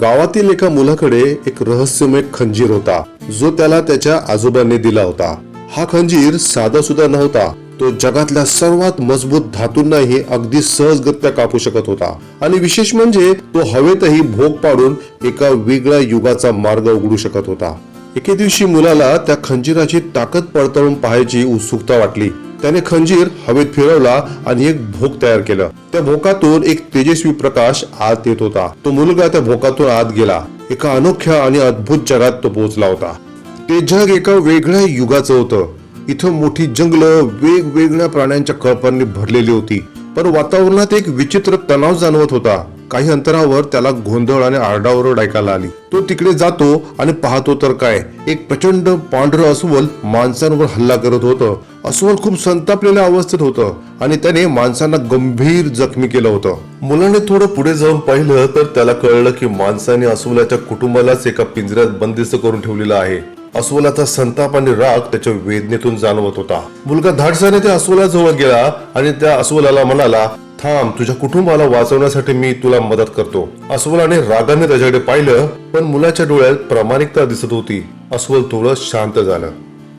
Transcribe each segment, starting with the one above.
गावातील एका मुलाकडे एक रहस्यमय खंजीर होता. जो त्याला त्याच्या आजोबांनी दिला होता. हा खंजीर साधा सुद्धा नव्हता. तो जगातल्या सर्वात मजबूत धातूंनाही अगदी सहजगत्या कापू शकत होता. आणि विशेष म्हणजे तो हवेतही भोग पाडून एका वेगळ्या युगाचा मार्ग उघडू शकत होता. एके दिवशी मुलाला त्या खंजीराची ताकद पडताळून पाहायची उत्सुकता वाटली. त्याने खंजीर हवेत फिरवला आणि एक भोक तयार केलं. त्या भोकातून एक तेजस्वी प्रकाश आत येत होता. तो मुलगा त्या भोकातून आत गेला. एका अनोख्या आणि अद्भुत जगात तो पोहोचला होता. ते जग एका वेगळ्या युगाचं होतं. इथं मोठी जंगलं वेगवेगळ्या प्राण्यांच्या कळपांनी भरलेली होती. पण वातावरणात एक विचित्र तणाव जाणवत होता. काही अंतरावर त्याला गोंधळ आणि आरडाओरड ऐकायला आली. तो तिकडे जातो आणि पाहतो तर काय एक प्रचंड पांढरं अस्वल माणसांवर हल्ला करत होतं. अस्वल खूप संतापलेल्या अवस्थेत होतं आणि त्याने माणसांना गंभीर जखमी केलं होतं. मुलाने थोडं पुढे जाऊन पाहिलं तर त्याला कळलं की माणसाने अस्वलाच्या कुटुंबालाच एका पिंजऱ्यात बंदिस्त करून ठेवलेलं आहे. अस्वलाचा संताप आणि राग त्याच्या वेदनेतून जाणवत होता. मुलगा धाडसाने त्या अस्वलाजवळ गेला आणि त्या अस्वलाला म्हणाला थांब तुझ्या कुटुंबाला वाचवण्यासाठी मी तुला मदत करतो. अस्वलाने रागाने त्याच्याकडे पाहिलं पण मुलाच्या डोळ्यात प्रामाणिकता दिसत होती. अस्वल थोडं शांत झालं.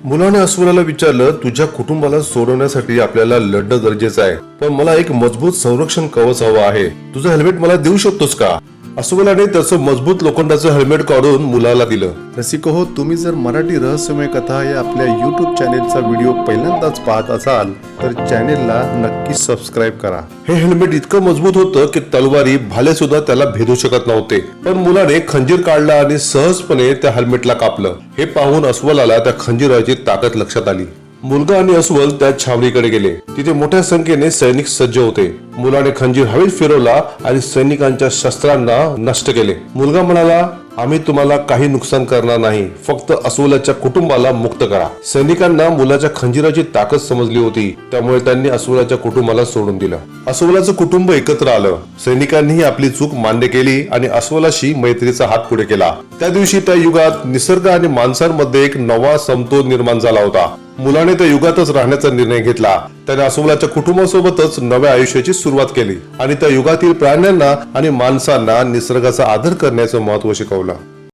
मुलाने अस्वलाला विचारलं तुझ्या कुटुंबाला सोडवण्यासाठी आपल्याला लढणं गरजेचं आहे पण मला एक मजबूत संरक्षण कवच हवं आहे. तुझं हेल्मेट मला देऊ शकतोस का? अस्वलाने त्याचं मजबूत लोखंडाचं हेल्मेट काढून मुलाला दिलं. रसिक हो तुम्ही जर मराठी रहस्यमय कथा या आपल्या युट्यूब चॅनेलचा व्हिडिओ पहिल्यांदाच पाहत असाल तर चॅनेलला नक्की सबस्क्राईब करा. हे हेल्मेट इतकं मजबूत होतं की तलवारी भाले सुद्धा त्याला भेदू शकत नव्हते. पण मुलाने खंजीर काढला आणि सहजपणे त्या हेल्मेटला कापलं. हे पाहून अस्वलाला त्या खंजीराची ताकद लक्षात आली. मुलगा आणि अस्वल त्या छावणीकडे गेले. तिथे मोठ्या संख्येने सैनिक सज्ज होते. मुलाने खंजीर हवेत फिरवला आणि सैनिकांच्या शस्त्रांना नष्ट केले. मुलगा म्हणाला आम्ही तुम्हाला काही नुकसान करणार नाही. फक्त अस्वलाच्या कुटुंबाला मुक्त करा. सैनिकांना मुलाच्या खंजीराची ताकद समजली होती. त्यामुळे त्यांनी अस्वलाच्या कुटुंबाला सोडून दिलं. अस्वलाचं कुटुंब एकत्र आलं. सैनिकांनीही आपली चूक मान्य केली आणि अस्वलाशी मैत्रीचा हात पुढे केला. त्या दिवशी त्या युगात निसर्ग आणि माणसांमध्ये एक नवा समतोल निर्माण झाला होता. मुलाने त्या युगातच राहण्याचा निर्णय घेतला. त्याने अस्वलाच्या कुटुंबासोबतच नव्या आयुष्याची सुरुवात केली आणि त्या युगातील प्राण्यांना आणि माणसांना निसर्गाचा आदर करण्याचं महत्त्व शिकवलं.